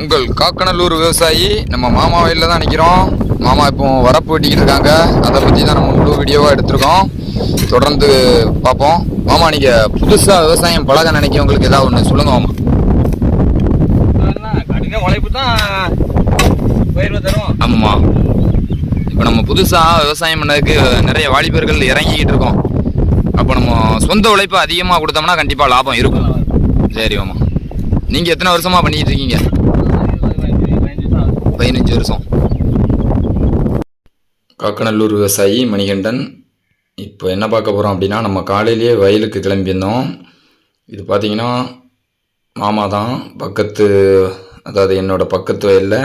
உங்கள் காக்கநல்லூர் விவசாயி நம்ம மாமா வயலில் தான் நிற்கிறோம் மாமா இப்போ வரப்பு வெட்டிக்கிட்டு இருக்காங்க. அதை பற்றி தான் நம்ம முழு வீடியோவாக எடுத்திருக்கோம். தொடர்ந்து பார்ப்போம். மாமா நீங்கள் புதுசாக விவசாயம் பழக நினைக்கிறவங்களுக்கு ஏதாவது ஒன்று சொல்லுங்க மாமா. கடின உழைப்பு தான் பயிர்வை தரும். ஆமாம் இப்போ நம்ம புதுசாக விவசாயம் பண்ணதுக்கு நிறைய வாலிபர்கள் இறங்கிக்கிட்டு இருக்கோம். அப்போ நம்ம சொந்த உழைப்பு அதிகமாக கொடுத்தோம்னா கண்டிப்பாக லாபம் இருக்கும். சரி மாமா. நீங்கள் எத்தனை வருஷமாக பண்ணிக்கிட்டு இருக்கீங்க? பதினஞ்சு வருஷம். காக்கநல்லூர் விவசாயி மணிகண்டன். இப்போ என்ன பார்க்க போகிறோம் அப்படின்னா நம்ம காலையிலேயே வயலுக்கு கிளம்பியிருந்தோம். இது பார்த்தீங்கன்னா மாமா தான். பக்கத்து அதாவது என்னோட பக்கத்து வயலில்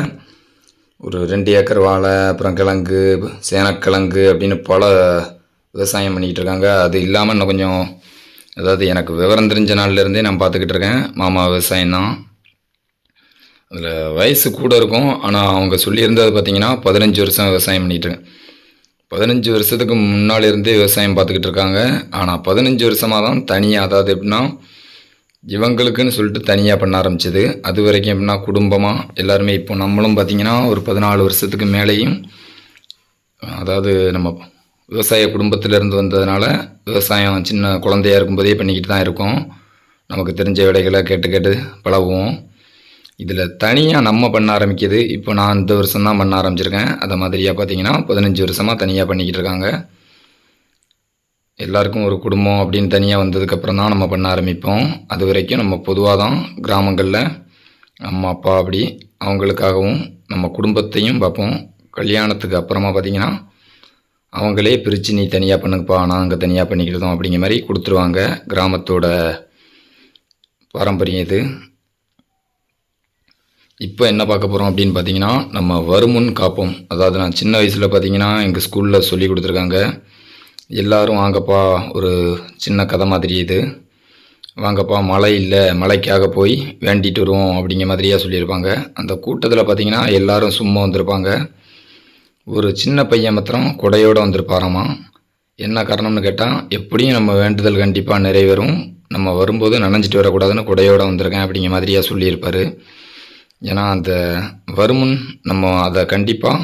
ஒரு ரெண்டு ஏக்கர் வாழை அப்புறம் கிழங்கு சேனக்கிழங்கு அப்படின்னு பல விவசாயம் பண்ணிக்கிட்டு இருக்காங்க. அது இல்லாமல் இன்னும் கொஞ்சம் அதாவது எனக்கு விவரம் தெரிஞ்ச நாள்லேருந்தே நான் பார்த்துக்கிட்டு இருக்கேன். மாமா விவசாயம் தான். அதில் வயசு கூட இருக்கும். ஆனால் அவங்க சொல்லியிருந்தது பார்த்தீங்கன்னா பதினஞ்சு வருஷம் விவசாயம் பண்ணிகிட்டு பதினஞ்சு வருஷத்துக்கு முன்னாலேருந்தே விவசாயம் பார்த்துக்கிட்டு இருக்காங்க. ஆனால் பதினஞ்சு வருஷமாக தான் தனியாக அதாவது எப்படின்னா இவங்களுக்குன்னு சொல்லிட்டு தனியாக பண்ண ஆரம்பிச்சது. அது வரைக்கும் எப்படின்னா குடும்பமாக எல்லாருமே இப்போ நம்மளும் பார்த்தீங்கன்னா ஒரு பதினாலு வருஷத்துக்கு மேலேயும் அதாவது நம்ம விவசாய குடும்பத்திலேருந்து வந்ததுனால விவசாயம் சின்ன குழந்தையா இருக்கும்போதே பண்ணிக்கிட்டு தான் இருக்கோம். நமக்கு தெரிஞ்ச வேலைகளை கேட்டு கேட்டு பழகுவோம். இதில் தனியாக நம்ம பண்ண ஆரம்பிக்குது. இப்போ நான் இந்த வருஷம் தான் பண்ண ஆரம்பிச்சிருக்கேன். அதை மாதிரியாக பார்த்தீங்கன்னா பதினஞ்சு வருஷமாக தனியாக பண்ணிக்கிட்டு இருக்காங்க. எல்லாருக்கும் ஒரு குடும்பம் அப்படின்னு தனியாக வந்ததுக்கப்புறம் தான் நம்ம பண்ண ஆரம்பிப்போம். அது வரைக்கும் நம்ம பொதுவாக தான் கிராமங்களில் அம்மா அப்பா அப்படி அவங்களுக்காகவும் நம்ம குடும்பத்தையும் பார்ப்போம். கல்யாணத்துக்கு அப்புறமா பார்த்திங்கன்னா அவங்களே பிரித்து நீ தனியாக பண்ணுங்கப்பா நான் அங்கே தனியாக பண்ணிக்கிட்டோம் அப்படிங்கிற மாதிரி கொடுத்துருவாங்க. கிராமத்தோட பாரம்பரியம் இது. இப்போ என்ன பார்க்க போகிறோம் அப்படின்னு பார்த்தீங்கன்னா நம்ம வருமுன் காப்போம். அதாவது நான் சின்ன வயசில் பார்த்தீங்கன்னா எங்கள் ஸ்கூலில் சொல்லி கொடுத்துருக்காங்க. எல்லோரும் வாங்கப்பா ஒரு சின்ன கதை மாதிரி இது. வாங்கப்பா மழை இல்லை மழைக்காக போய் வேண்டிட்டு வருவோம் அப்படிங்கிற மாதிரியாக சொல்லியிருப்பாங்க. அந்த கூட்டத்தில் பார்த்தீங்கன்னா எல்லோரும் சும்மா வந்திருப்பாங்க. ஒரு சின்ன பையன் மாத்திரம் கொடையோடு வந்திருப்பாராமா? என்ன காரணம்னு கேட்டால் எப்படியும் நம்ம வேண்டுதல் கண்டிப்பாக நிறைவேறும். நம்ம வரும்போது நனைஞ்சிட்டு வரக்கூடாதுன்னு கொடையோடு வந்திருக்கேன் அப்படிங்கிற மாதிரியாக சொல்லியிருப்பார். ஏன்னா அந்த வருமுன் நம்ம அதை கண்டிப்பாக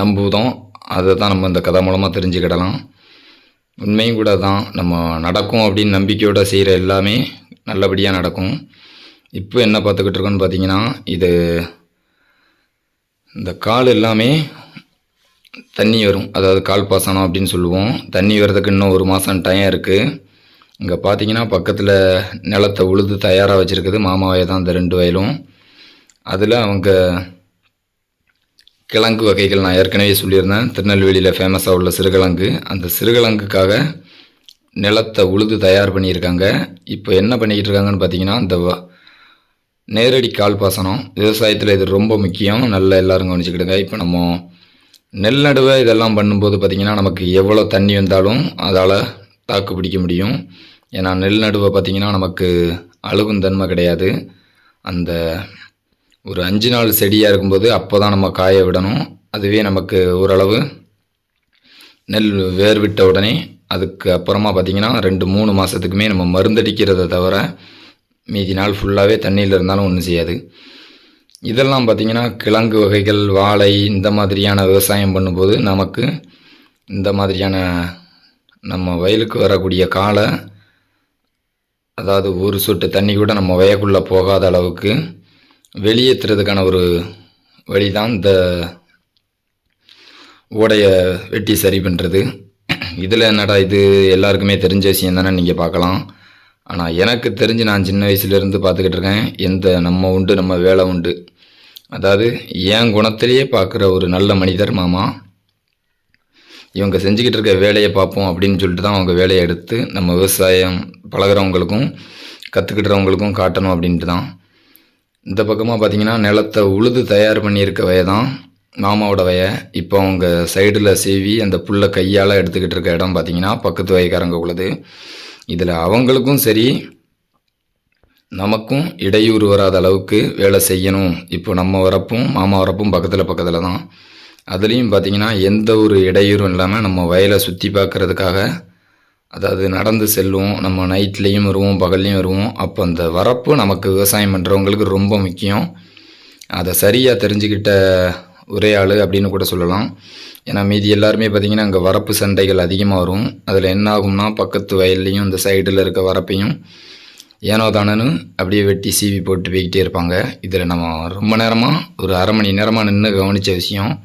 நம்புதோம். அதை தான் நம்ம இந்த கதை மூலமாக தெரிஞ்சுக்கிடலாம். உண்மையும் கூட தான் நம்ம நடக்கும் அப்படின்னு நம்பிக்கையோடு செய்கிற எல்லாமே நல்லபடியாக நடக்கும். இப்போ என்ன பார்த்துக்கிட்டு இருக்கோன்னு பார்த்தீங்கன்னா இது இந்த கால் எல்லாமே தண்ணி வரும். அதாவது கால் பாசனம் அப்படின்னு சொல்லுவோம். தண்ணி வர்றதுக்கு இன்னும் ஒரு மாதம் டைம் இருக்குது இங்கே பார்த்தீங்கன்னா பக்கத்தில் நிலத்தை உழுது தயாராக வச்சுருக்குது. மாமா வய தான் இந்த ரெண்டு வயலும். அதில் அவங்க கிழங்கு வகைகள் நான் ஏற்கனவே சொல்லியிருந்தேன். திருநெல்வேலியில் ஃபேமஸாக உள்ள சிறுகிழங்கு. அந்த சிறுகிழங்குக்காக நிலத்தை உழுது தயார் பண்ணியிருக்காங்க. இப்போ என்ன பண்ணிக்கிட்டு இருக்காங்கன்னு பார்த்தீங்கன்னா இந்த வ- நேரடி கால் பாசனம். விவசாயத்தில் இது ரொம்ப முக்கியம். நல்லா எல்லோரும் கவனிச்சுக்கிடுங்க. இப்போ நம்ம நெல் நடுவை இதெல்லாம் பண்ணும்போது பார்த்திங்கன்னா நமக்கு எவ்வளோ தண்ணி வந்தாலும் அதால் தாக்கு பிடிக்க முடியும். ஏன்னா நெல் நடுவை பார்த்திங்கன்னா நமக்கு அழுகும் தன்மை கிடையாது. அந்த ஒரு அஞ்சு நாள் செடியாக இருக்கும்போது அப்போ தான் நம்ம காய விடணும். அதுவே நமக்கு ஓரளவு நெல் வேர் விட்ட உடனே அதுக்கு அப்புறமா பார்த்திங்கன்னா ரெண்டு மூணு மாதத்துக்குமே நம்ம மருந்தடிக்கிறத தவிர மீதி நாள் ஃபுல்லாகவே தண்ணியில் இருந்தாலும் ஒன்றும் செய்யாது. இதெல்லாம் பார்த்திங்கன்னா கிழங்கு வகைகள் வாழை இந்த மாதிரியான விவசாயம் பண்ணும்போது நமக்கு இந்த மாதிரியான நம்ம வயலுக்கு வரக்கூடிய காலை அதாவது ஒரு சொட்டு தண்ணி கூட நம்ம வயக்குள்ளே போகாத அளவுக்கு வெளியேற்றுறதுக்கான ஒரு வழி தான் இந்த ஓடையை வெட்டி சரி பண்ணுறது இதில் என்னடா இது? எல்லாருக்குமே தெரிஞ்ச விஷயம் தானே நீங்கள் பார்க்கலாம். ஆனால் எனக்கு தெரிஞ்சு நான் சின்ன வயசுலேருந்து பார்த்துக்கிட்டு இருக்கேன் எந்த நம்ம உண்டு நம்ம வேலை உண்டு. அதாவது என் குணத்திலேயே பார்க்குற ஒரு நல்ல மனிதர் மாமா. இவங்க செஞ்சுக்கிட்டு இருக்க வேலையை பார்ப்போம் அப்படின்னு சொல்லிட்டு தான் அவங்க வேலையை எடுத்து நம்ம விவசாயம் பழகுறவங்களுக்கும் கற்றுக்கிட்டுறவங்களுக்கும் காட்டணும் அப்படின்ட்டு தான். இந்த பக்கமாக பார்த்தீங்கன்னா நிலத்தை உழுது தயார் பண்ணியிருக்க வய தான் மாமாவோட வய. இப்போ அவங்க சைடில் சீவி அந்த புல்லை கையால் எடுத்துக்கிட்டு இருக்க இடம் பார்த்திங்கன்னா பக்கத்து வயக்காரங்க உள்ளது. இதில் அவங்களுக்கும் சரி நமக்கும் இடையூறு வராத அளவுக்கு வேலை செய்யணும். இப்போ நம்ம வரப்பும் மாமா வரப்பும் பக்கத்தில் பக்கத்தில் தான். அதுலேயும் பார்த்தீங்கன்னா எந்த ஒரு இடையூறும் இல்லாமல் நம்ம வயலை சுற்றி பார்க்குறதுக்காக அதாவது நடந்து செல்லுவோம் நம்ம நைட்லேயும் வருவோம் பகல்லையும் வருவோம். அப்போ அந்த வரப்பு நமக்கு விவசாயம் பண்ணுறவங்களுக்கு ரொம்ப முக்கியம். அதை சரியாக தெரிஞ்சுக்கிட்ட ஒரே ஆள் அப்படின்னு கூட சொல்லலாம். ஏன்னா மீதி எல்லாருமே பார்த்திங்கன்னா அங்கே வரப்பு சண்டைகள் அதிகமாக வரும். அதில் என்ன ஆகும்னா பக்கத்து வயல்லையும் இந்த சைடில் இருக்க வரப்பையும் ஏனோ தானன்னு அப்படியே வெட்டி சீவி போட்டு போய்கிட்டே இருப்பாங்க. இதில் நம்ம ரொம்ப நேரமாக ஒரு அரை மணி நேரமாக நின்று கவனித்த விஷயம்.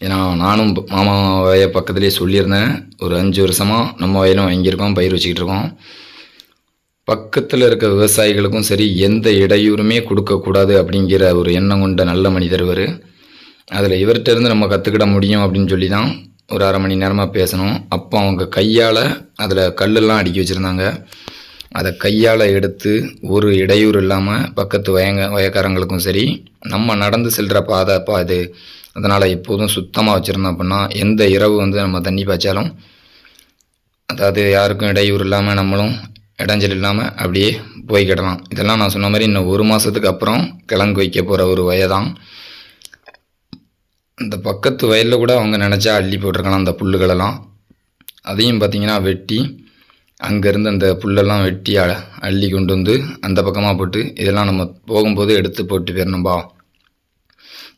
ஏன்னா நானும் ப- மாமா வய பக்கத்துலேயே சொல்லியிருந்தேன். ஒரு அஞ்சு வருஷமாக நம்ம வயலும் வாங்கியிருக்கோம் பயிர் வச்சுக்கிட்டு இருக்கோம். பக்கத்தில் இருக்க விவசாயிகளுக்கும் சரி எந்த இடையூறுமே கொடுக்கக்கூடாது அப்படிங்கிற ஒரு எண்ணம் கொண்ட நல்ல மனிதர் இவர். அதில் இவர்கிட்ட இருந்து நம்ம கற்றுக்கிட முடியும் அப்படின்னு சொல்லி தான் ஒரு அரை மணி நேரமாக பேசணும். அப்போ அவங்க கையால் அதில் கல்லெல்லாம் அடுக்கி வச்சுருந்தாங்க. அதை கையால் எடுத்து ஒரு இடையூறு இல்லாமல் பக்கத்து வயங்க வயக்காரங்களுக்கும் சரி நம்ம நடந்து செல்கிற பாதை அப்போ அது. அதனால் எப்போதும் சுத்தமாக வச்சுருந்தோம் அப்படின்னா எந்த இரவு வந்து நம்ம தண்ணி பாய்ச்சாலும் அதாவது யாருக்கும் இடையூறு இல்லாமல் நம்மளும் இடைஞ்சல் இல்லாமல் அப்படியே போய்க்கிடலாம் இதெல்லாம் நான் சொன்ன மாதிரி இன்னும் ஒரு மாதத்துக்கு அப்புறம் கிழங்கு வைக்க போகிற ஒரு வயதான். இந்த பக்கத்து வயலில் கூட அவங்க நினச்சா அள்ளி போட்டிருக்கலாம் அந்த புல்லுகளெல்லாம். அதையும் பார்த்திங்கன்னா வெட்டி அங்கேருந்து அந்த புல்லெல்லாம் வெட்டி அ- அள்ளி கொண்டு வந்து அந்த பக்கமாக போட்டு இதெல்லாம் நம்ம போகும்போது எடுத்து போட்டு போயிடணும்பா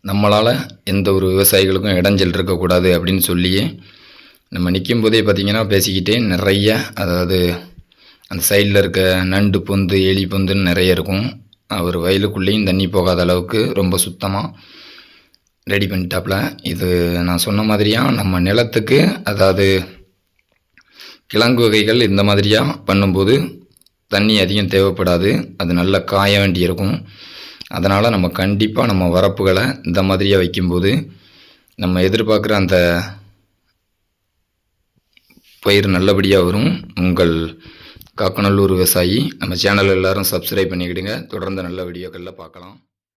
நம்மளால் எந்த ஒரு விவசாயிகளுக்கும் இடைஞ்சல் இருக்கக்கூடாது அப்படின்னு சொல்லியே நம்ம நிற்கும் போதே பார்த்திங்கன்னா பேசிக்கிட்டே நிறைய அதாவது அந்த சைடில் இருக்க நண்டு பொந்து எலி பொந்துன்னு நிறைய இருக்கும். அவர் வயலுக்குள்ளேயும் தண்ணி போகாத அளவுக்கு ரொம்ப சுத்தமாக ரெடி பண்ணிட்டாப்புல. இது நான் சொன்ன மாதிரியாக நம்ம நிலத்துக்கு அதாவது கிழங்கு வகைகள் இந்த மாதிரியாக பண்ணும்போது தண்ணி அதிகம் தேவைப்படாது. அது நல்லா காய வேண்டி இருக்கும். அதனால் நம்ம கண்டிப்பாக நம்ம வரப்புகளை இந்த மாதிரியாக வைக்கும்போது நம்ம எதிர்பார்க்குற அந்த பயிர் நல்லபடியாக வரும். உங்கள் காக்கநல்லூர் விவசாயி. நம்ம சேனல் எல்லாரும் சப்ஸ்கிரைப் பண்ணிக்கிடுங்க. தொடர்ந்து நல்ல வீடியோக்களில் பார்க்கலாம்.